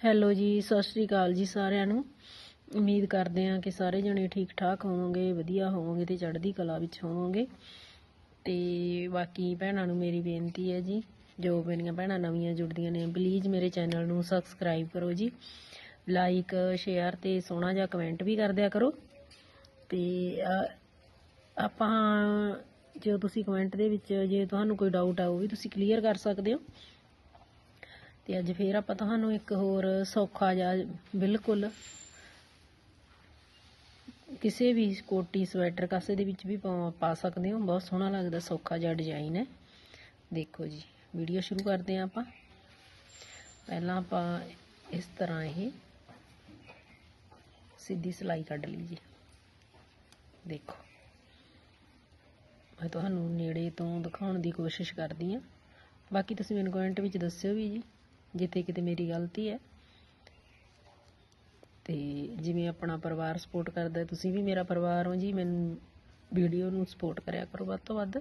Hello ਜੀ, ਸਤਿ ਸ਼੍ਰੀ ਅਕਾਲ ਜੀ ਸਾਰਿਆਂ ਨੂੰ। ਉਮੀਦ ਕਰਦੇ ਹਾਂ ਕਿ ਸਾਰੇ ਜਣੇ ਠੀਕ ਠਾਕ ਹੋਵੋਗੇ, ਵਧੀਆ ਹੋਵੋਗੇ ਤੇ ਚੜ੍ਹਦੀ ਕਲਾ ਵਿੱਚ ਹੋਵੋਗੇ। ਤੇ ਬਾਕੀ ਭੈਣਾਂ ਨੂੰ ਮੇਰੀ ਬੇਨਤੀ ਹੈ ਜੀ, ਜੋ ਮੇਰੀਆਂ ਭੈਣਾਂ ਨਵੀਆਂ ਜੁੜਦੀਆਂ ਨੇ ਪਲੀਜ਼ ਮੇਰੇ ਚੈਨਲ ਨੂੰ ਸਬਸਕ੍ਰਾਈਬ ਕਰੋ ਜੀ। ਲਾਈਕ ਸ਼ੇਅਰ ਤੇ ਸੋਹਣਾ ਜਿਹਾ ਕਮੈਂਟ ਵੀ ਕਰ ਦਿਆ ਕਰੋ। ਤੇ ਆਪਾਂ, ਜੋ ਤੁਸੀਂ ਕਮੈਂਟ ਦੇ ਵਿੱਚ ਜੇ ਤੁਹਾਨੂੰ ਕੋਈ ਡਾਊਟ ਆ, ਉਹ ਵੀ ਤੁਸੀਂ ਕਲੀਅਰ ਕਰ ਸਕਦੇ ਹੋ। ਤੇ ਅੱਜ ਫੇਰ ਆਪਾਂ ਤੁਹਾਨੂੰ ਇੱਕ ਹੋਰ ਸੌਖਾ ਜਿਹਾ ਬਿਲਕੁਲ ਕਿਸੇ ਵੀ ਕੋਟੀ ਸਵੈਟਰ ਕਾਸੇ ਦੇ ਵਿੱਚ ਵੀ ਪਾ ਸਕਦੇ ਹੋ। ਬਹੁਤ ਸੋਹਣਾ ਲੱਗਦਾ, ਸੌਖਾ ਜਿਹਾ ਡਿਜ਼ਾਈਨ ਹੈ। ਦੇਖੋ ਜੀ ਵੀਡੀਓ ਸ਼ੁਰੂ ਕਰਦੇ ਹਾਂ ਆਪਾਂ। ਪਹਿਲਾਂ ਆਪਾਂ ਇਸ ਤਰ੍ਹਾਂ ਇਹ ਸਿੱਧੀ ਸਿਲਾਈ ਕੱਢ ਲਈਏ ਦੇਖੋ, ਮੈਂ ਤੁਹਾਨੂੰ ਨੇੜੇ ਤੋਂ ਦਿਖਾਉਣ ਦੀ ਕੋਸ਼ਿਸ਼ ਕਰਦੀ ਹਾਂ। ਬਾਕੀ ਤੁਸੀਂ ਮੈਨੂੰ ਕਮੈਂਟ ਵਿੱਚ ਦੱਸਿਓ ਵੀ ਜੀ। ਜਿੱਥੇ ਕਿਤੇ ਮੇਰੀ ਗਲਤੀ ਹੈ। ਤੇ ਜਿਵੇਂ ਆਪਣਾ ਪਰਿਵਾਰ ਸਪੋਰਟ ਕਰਦਾ, ਤੁਸੀਂ ਵੀ ਮੇਰਾ ਪਰਿਵਾਰ ਹੋ ਜੀ, ਮੈਨੂੰ ਵੀਡੀਓ ਨੂੰ ਸਪੋਰਟ ਕਰਿਆ ਕਰੋ ਵੱਧ ਤੋਂ ਵੱਧ।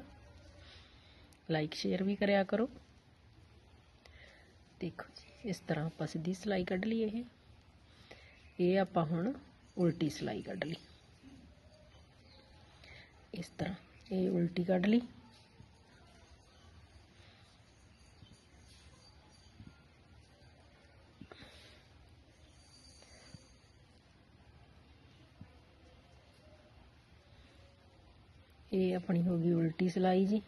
ਲਾਈਕ ਸ਼ੇਅਰ ਵੀ ਕਰਿਆ ਕਰੋ। ਦੇਖੋ ਜੀ, ਇਸ ਤਰ੍ਹਾਂ ਆਪਾਂ ਸਿੱਧੀ ਸਿਲਾਈ ਕੱਢ ਲਈ ਇਹ। ਇਹ ਆਪਾਂ ਹੁਣ ਉਲਟੀ ਸਿਲਾਈ ਕੱਢ ਲਈ। ਇਸ ਤਰ੍ਹਾਂ ਇਹ ਉਲਟੀ ਕੱਢ ਲਈ। ਇਹ ਆਪਣੀ ਹੋ ਗਈ ਉਲਟੀ ਸਿਲਾਈ ਜੀ।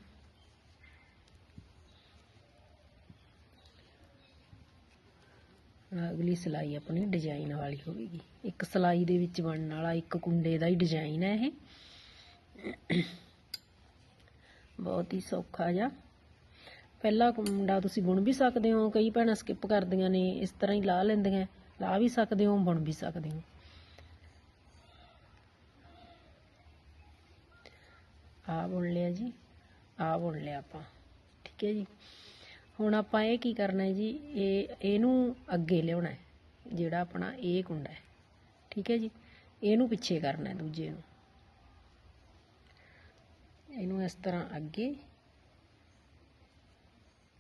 ਅਗਲੀ ਸਿਲਾਈ ਆਪਣੀ ਡਿਜ਼ਾਈਨ ਵਾਲੀ ਹੋਵੇਗੀ। ਇੱਕ ਸਿਲਾਈ ਦੇ ਵਿੱਚ ਬਣਨ ਵਾਲਾ ਇੱਕ ਕੁੰਡੇ ਦਾ ਹੀ ਡਿਜ਼ਾਈਨ ਹੈ ਇਹ। ਬਹੁਤ ਹੀ ਸੌਖਾ ਜਿਹਾ। ਪਹਿਲਾ ਕੁੰਡਾ ਤੁਸੀਂ ਬੁਣ ਵੀ ਸਕਦੇ ਹੋ, ਕਈ ਭੈਣਾਂ ਸਕਿਪ ਕਰਦੀਆਂ ਨੇ, ਇਸ ਤਰ੍ਹਾਂ ਹੀ ਲਾ ਲੈਂਦੀਆਂ, ਲਾ ਵੀ ਸਕਦੇ ਹੋ, ਬੁਣ ਵੀ ਸਕਦੇ ਹੋ। ਆ ਬੁਣ ਲਿਆ ਜੀ ਆ ਬੁਣ ਲਿਆ ਆਪਾਂ, ਠੀਕ ਹੈ ਜੀ। ਹੁਣ ਆਪਾਂ ਇਹ ਕੀ ਕਰਨਾ ਹੈ ਜੀ, ਇਹ, ਇਹਨੂੰ ਅੱਗੇ ਲਿਆਉਣਾ ਹੈ, ਜਿਹੜਾ ਆਪਣਾ ਇਹ ਕੁੰਡਾ ਹੈ, ਠੀਕ ਹੈ ਜੀ। ਇਹਨੂੰ ਪਿੱਛੇ ਕਰਨਾ ਹੈ ਦੂਜੇ ਨੂੰ। ਇਹਨੂੰ ਇਸ ਤਰ੍ਹਾਂ ਅੱਗੇ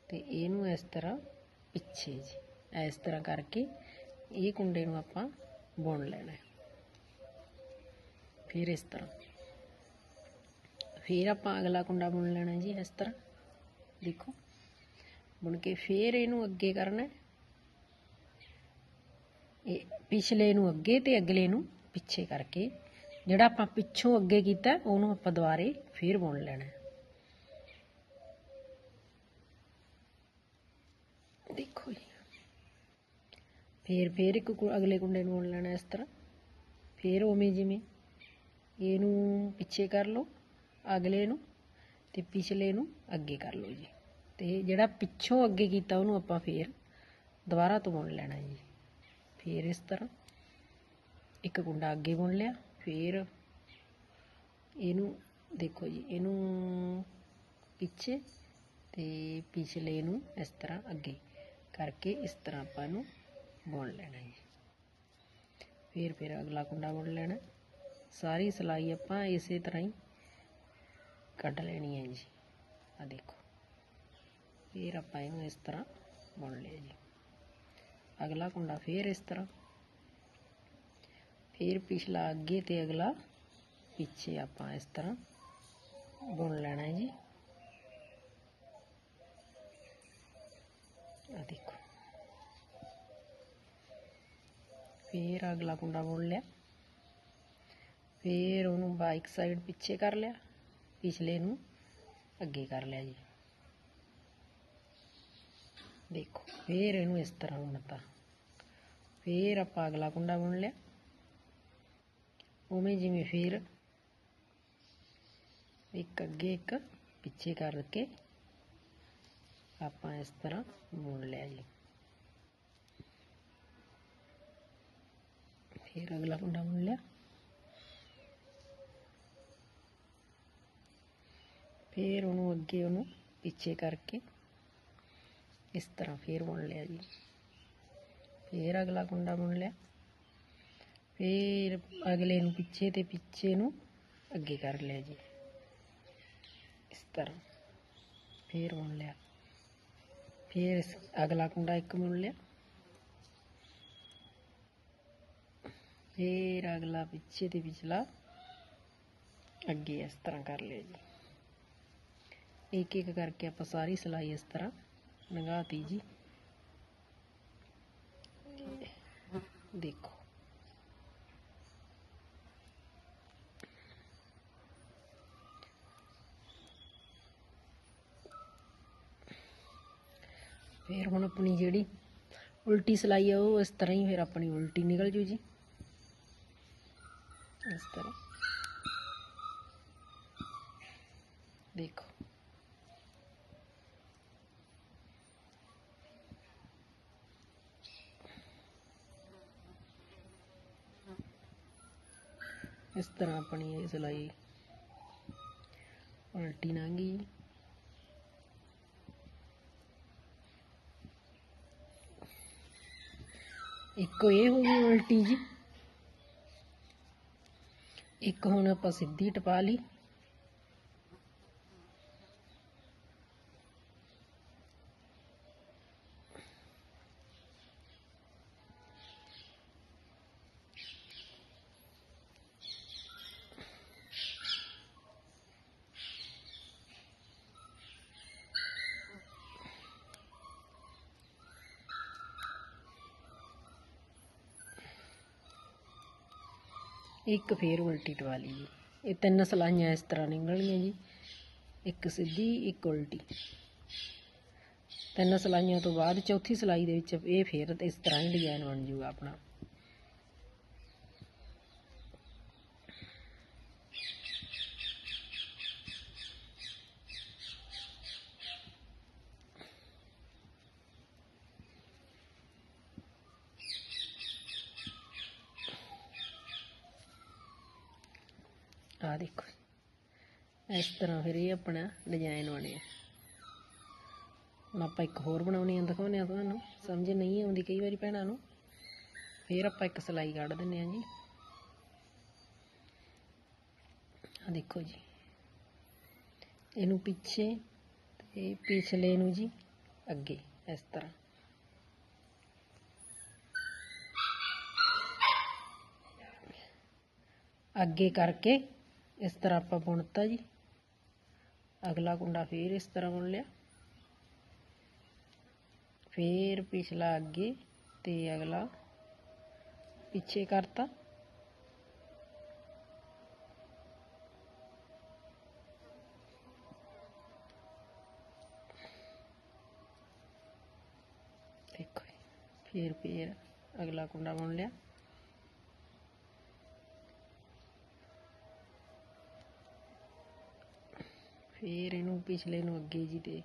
ਤੇ ਇਹਨੂੰ ਇਸ ਤਰ੍ਹਾਂ ਪਿੱਛੇ ਜੀ। ਇਸ ਤਰ੍ਹਾਂ ਕਰਕੇ ਇਹ ਕੁੰਡੇ ਨੂੰ ਆਪਾਂ ਬੁਣ ਲੈਣਾ ਹੈ। ਫਿਰ ਇਸ ਤਰ੍ਹਾਂ। ਫਿਰ ਆਪਾਂ ਅਗਲਾ ਕੁੰਡਾ ਬੁਣ ਲੈਣਾ ਜੀ ਇਸ ਤਰ੍ਹਾਂ। ਦੇਖੋ, ਬੁਣ ਕੇ ਫਿਰ ਇਹਨੂੰ ਅੱਗੇ ਕਰਨਾ ਇਹ ਪਿਛਲੇ ਨੂੰ ਅੱਗੇ ਤੇ ਅਗਲੇ ਨੂੰ ਪਿੱਛੇ ਕਰਕੇ। ਜਿਹੜਾ ਆਪਾਂ ਪਿੱਛੋਂ ਅੱਗੇ ਕੀਤਾ, ਉਹਨੂੰ ਆਪਾਂ ਦੁਬਾਰੇ ਫਿਰ ਬੁਣ ਲੈਣਾ ਦੇਖੋ ਜੀ। ਫਿਰ ਫਿਰ ਇੱਕ ਅਗਲੇ ਕੁੰਡੇ ਨੂੰ ਬੁਣ ਲੈਣਾ ਇਸ ਤਰ੍ਹਾਂ। ਫਿਰ ਉਵੇਂ ਜਿਵੇਂ। ਇਹਨੂੰ ਪਿੱਛੇ ਕਰ ਲਓ। ਅਗਲੇ ਨੂੰ ਤੇ ਪਿਛਲੇ ਨੂੰ ਅੱਗੇ ਕਰ ਲਓ ਜੀ। ਤੇ ਜਿਹੜਾ ਪਿੱਛੋਂ ਅੱਗੇ ਕੀਤਾ ਉਹਨੂੰ ਆਪਾਂ ਫੇਰ ਦੁਬਾਰਾ ਤੋਂ ਬੁਣ ਲੈਣਾ ਜੀ। ਫੇਰ ਇਸ ਤਰ੍ਹਾਂ ਇੱਕ ਕੁੰਡਾ ਅੱਗੇ ਬੁਣ ਲਿਆ, ਫੇਰ ਇਹਨੂੰ ਦੇਖੋ ਜੀ, ਇਹਨੂੰ ਪਿੱਛੇ ਤੇ ਪਿਛਲੇ ਨੂੰ ਇਸ ਤਰ੍ਹਾਂ ਅੱਗੇ ਕਰਕੇ ਇਸ ਤਰ੍ਹਾਂ ਆਪਾਂ ਨੂੰ ਬੁਣ ਲੈਣਾ ਜੀ। ਫਿਰ ਫਿਰ ਅਗਲਾ ਕੁੰਡਾ ਬੁਣ ਲੈਣਾ। ਸਾਰੀ ਸਿਲਾਈ ਆਪਾਂ ਇਸੇ ਤਰ੍ਹਾਂ ਹੀ ਕੱਢ ਲੈਣੀ ਹੈ ਜੀ। ਆ ਦੇਖੋ। ਫਿਰ ਆਪਾਂ ਇਹਨੂੰ ਇਸ ਤਰ੍ਹਾਂ ਬੁਣ ਲਿਆ ਜੀ। ਅਗਲਾ ਕੁੰਡਾ ਫਿਰ ਇਸ ਤਰ੍ਹਾਂ। ਫਿਰ ਪਿਛਲਾ ਅੱਗੇ ਤੇ ਅਗਲਾ ਪਿੱਛੇ ਆਪਾਂ ਇਸ ਤਰ੍ਹਾਂ ਬੁਣ ਲੈਣਾ ਹੈ ਜੀ। ਆ ਦੇਖੋ। ਫਿਰ ਅਗਲਾ ਕੁੰਡਾ ਬੁਣ ਲਿਆ। ਫਿਰ ਉਹਨੂੰ ਬਾਈਕ ਸਾਈਡ ਪਿੱਛੇ ਕਰ ਲਿਆ। ਪਿਛਲੇ ਨੂੰ ਅੱਗੇ ਕਰ ਲਿਆ ਜੀ। ਦੇਖੋ, ਫੇਰ ਇਹਨੂੰ ਇਸ ਤਰ੍ਹਾਂ ਬੁਣਤਾ। ਫੇਰ ਆਪਾਂ ਅਗਲਾ ਕੁੰਡਾ ਬੁਣ ਲਿਆ। ਉਵੇਂ ਜਿਵੇਂ ਫੇਰ ਇੱਕ ਅੱਗੇ ਇੱਕ ਪਿੱਛੇ ਕਰਕੇ ਆਪਾਂ ਇਸ ਤਰ੍ਹਾਂ ਬੁਣ ਲਿਆ ਜੀ। ਫੇਰ ਅਗਲਾ ਕੁੰਡਾ ਬੁਣ ਲਿਆ। ਫਿਰ ਉਹਨੂੰ ਅੱਗੇ ਉਹਨੂੰ ਪਿੱਛੇ ਕਰਕੇ ਇਸ ਤਰ੍ਹਾਂ ਫੇਰ ਬੁਣ ਲਿਆ ਜੀ। ਫੇਰ ਅਗਲਾ ਕੁੰਡਾ ਬੁਣ ਲਿਆ। ਫੇਰ ਅਗਲੇ ਨੂੰ ਪਿੱਛੇ ਤੇ ਪਿੱਛੇ ਨੂੰ ਅੱਗੇ ਕਰ ਲਿਆ ਜੀ। ਇਸ ਤਰ੍ਹਾਂ ਫੇਰ ਬੁਣ ਲਿਆ। ਫੇਰ ਅਗਲਾ ਕੁੰਡਾ ਇੱਕ ਬੁਣ ਲਿਆ। ਫੇਰ ਅਗਲਾ ਪਿੱਛੇ ਤੇ ਪਿਛਲਾ ਅੱਗੇ ਇਸ ਤਰ੍ਹਾਂ ਕਰ ਲਿਆ ਜੀ। ਇੱਕ ਇੱਕ ਕਰਕੇ ਆਪਾਂ ਸਾਰੀ ਸਿਲਾਈ ਇਸ ਤਰ੍ਹਾਂ ਲੰਘਾਤੀ ਜੀ। ਦੇਖੋ। ਫਿਰ ਹੁਣ ਆਪਣੀ ਜਿਹੜੀ ਉਲਟੀ ਸਿਲਾਈ ਆ, ਉਹ ਇਸ ਤਰ੍ਹਾਂ ਹੀ ਫਿਰ ਆਪਣੀ ਉਲਟੀ ਨਿਕਲ ਜੂ ਜੀ। ਇਸ ਤਰ੍ਹਾਂ। ਦੇਖੋ। ਇਸ ਤਰ੍ਹਾਂ ਆਪਣੀ ਇਹ ਸਿਲਾਈ ਉਲਟੀ ਲੰਘੀ ਇੱਕ ਇਹ ਹੋ ਗਈ ਉਲਟੀ ਜੀ। ਇੱਕ ਹੁਣ ਆਪਾਂ ਸਿੱਧੀ ਟਪਾ ਲਈ। ਇੱਕ ਫੇਰ ਉਲਟੀ ਟਵਾ ਲਈ ਜੀ। ਇਹ ਤਿੰਨ ਸਲਾਈਆਂ ਇਸ ਤਰ੍ਹਾਂ ਨਿਕਲਣਗੀਆਂ ਜੀ। ਇੱਕ ਸਿੱਧੀ, ਇੱਕ ਉਲਟੀ। ਤਿੰਨ ਸਲਾਈਆਂ ਤੋਂ ਬਾਅਦ ਚੌਥੀ ਸਲਾਈ ਦੇ ਵਿੱਚ ਇਹ ਫੇਰ ਇਸ ਤਰ੍ਹਾਂ ਹੀ ਡਿਜ਼ਾਈਨ ਬਣ ਜੂਗਾ ਆਪਣਾ ਆ ਦੇਖੋ ਇਸ ਤਰ੍ਹਾਂ ਫਿਰ ਇਹ ਆਪਣਾ ਡਿਜ਼ਾਈਨ ਬਣਿਆ। ਹੁਣ ਆਪਾਂ ਇੱਕ ਹੋਰ ਬਣਾਉਣੀ ਆ, ਦਿਖਾਉਂਦੇ ਆ ਤੁਹਾਨੂੰ। ਸਮਝ ਨਹੀਂ ਆਉਂਦੀ ਕਈ ਵਾਰੀ ਭੈਣਾਂ ਨੂੰ। ਫਿਰ ਆਪਾਂ ਇੱਕ ਸਲਾਈ ਕੱਢ ਦਿੰਨੇ ਆ ਜੀ। ਆ ਦੇਖੋ ਜੀ। ਇਹਨੂੰ ਪਿੱਛੇ ਤੇ ਪਿਛਲੇ ਨੂੰ ਜੀ ਅੱਗੇ, ਇਸ ਤਰ੍ਹਾਂ। ਅੱਗੇ ਕਰਕੇ ਇਸ ਤਰ੍ਹਾਂ ਆਪਾਂ ਬੁਣਤਾ ਜੀ। ਅਗਲਾ ਕੁੰਡਾ ਫੇਰ ਇਸ ਤਰ੍ਹਾਂ ਬੁਣ ਲਿਆ। ਫੇਰ ਪਿਛਲਾ ਅੱਗੇ ਤੇ ਅਗਲਾ ਪਿੱਛੇ ਕਰਤਾ। ਦੇਖੋ ਜੀ, ਫੇਰ ਫੇਰ ਅਗਲਾ ਕੁੰਡਾ ਬੁਣ ਲਿਆ। ਫਿਰ ਇਹਨੂੰ ਪਿਛਲੇ ਨੂੰ ਅੱਗੇ ਜੀ ਤੇ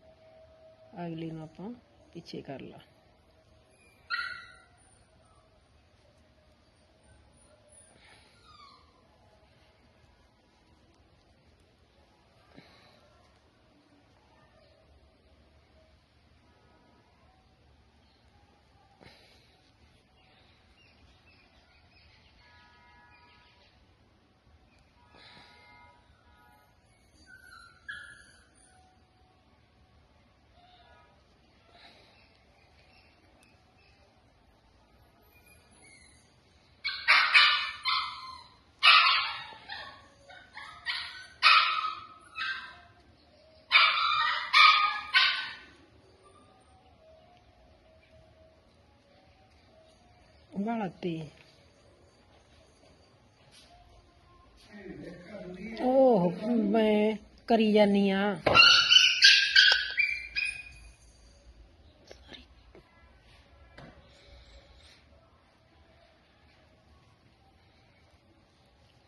ਅਗਲੇ ਨੂੰ ਆਪਾਂ ਪਿੱਛੇ ਕਰ ਲਾ। ਬਾਲਾ ਤੇ ਓਹ ਮੈਂ ਕਰੀ ਜਾਨੀ ਆ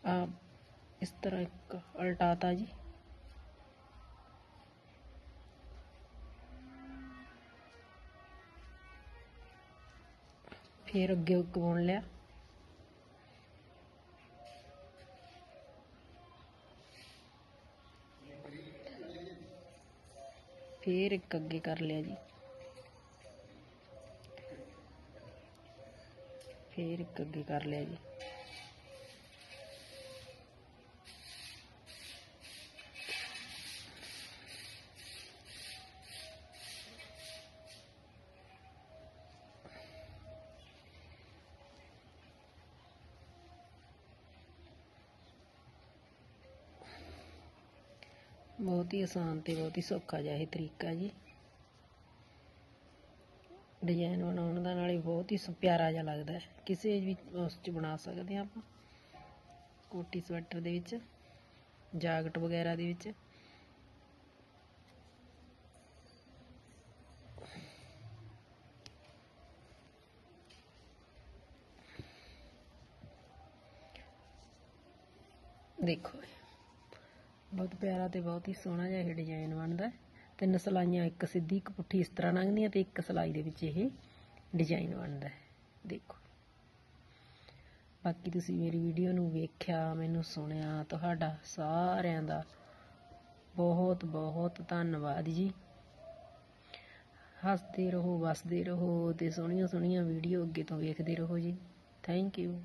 ਆ ਇਸ ਤਰ੍ਹਾਂ ਇੱਕ ਉਲਟਾਤਾ ਫਿਰ ਅੱਗੇ ਇੱਕ ਬੁਣ ਲਿਆ ਫਿਰ ਇੱਕ ਅੱਗੇ ਕਰ ਲਿਆ ਜੀ ਫਿਰ ਇੱਕ ਅੱਗੇ ਕਰ ਲਿਆ ਜੀ ਬਹੁਤ ਹੀ ਆਸਾਨ ਤੇ ਬਹੁਤ ਹੀ ਸੌਖਾ ਜਿਹਾ ਇਹ ਤਰੀਕਾ ਜੀ। ਡਿਜ਼ਾਈਨ ਬਣਾਉਣ ਦਾ ਨਾਲੇ ਬਹੁਤ ਹੀ ਸ- ਪਿਆਰਾ ਜਿਹਾ ਲੱਗਦਾ ਹੈ। ਕਿਸੇ ਵੀ ਉਸ 'ਚ ਬਣਾ ਸਕਦੇ ਹਾਂ ਆਪਾਂ। ਕੋਟੀ ਸਵੈਟਰ ਦੇ ਵਿੱਚ, ਜਾਕਟ ਵਗੈਰਾ ਦੇ ਵਿੱਚ। ਦੇਖੋ ਬਹੁਤ ਪਿਆਰਾ ਤੇ ਬਹੁਤ ਹੀ ਸੋਹਣਾ ਜਿਹਾ ਇਹ ਡਿਜ਼ਾਈਨ ਬਣਦਾ ਤਿੰਨ ਸਲਾਈਆਂ, ਇੱਕ ਸਿੱਧੀ, ਇੱਕ ਪੁੱਠੀ, ਇਸ ਤਰ੍ਹਾਂ ਲੰਘਦੀਆਂ ਤੇ ਇੱਕ ਸਲਾਈ ਦੇ ਵਿੱਚ ਇਹ ਡਿਜ਼ਾਈਨ ਬਣਦਾ ਦੇਖੋ। ਬਾਕੀ ਤੁਸੀਂ ਮੇਰੀ ਵੀਡੀਓ ਨੂੰ ਵੇਖਿਆ, ਮੈਨੂੰ ਸੁਣਿਆ, ਤੁਹਾਡਾ ਸਾਰਿਆਂ ਦਾ ਬਹੁਤ ਬਹੁਤ ਧੰਨਵਾਦ ਜੀ। ਹੱਸਦੇ ਰਹੋ, ਵਸਦੇ ਰਹੋ ਤੇ ਸੋਹਣੀਆਂ ਸੋਹਣੀਆਂ ਵੀਡੀਓ ਅੱਗੇ ਤੋਂ ਵੇਖਦੇ ਰਹੋ ਜੀ। Thank you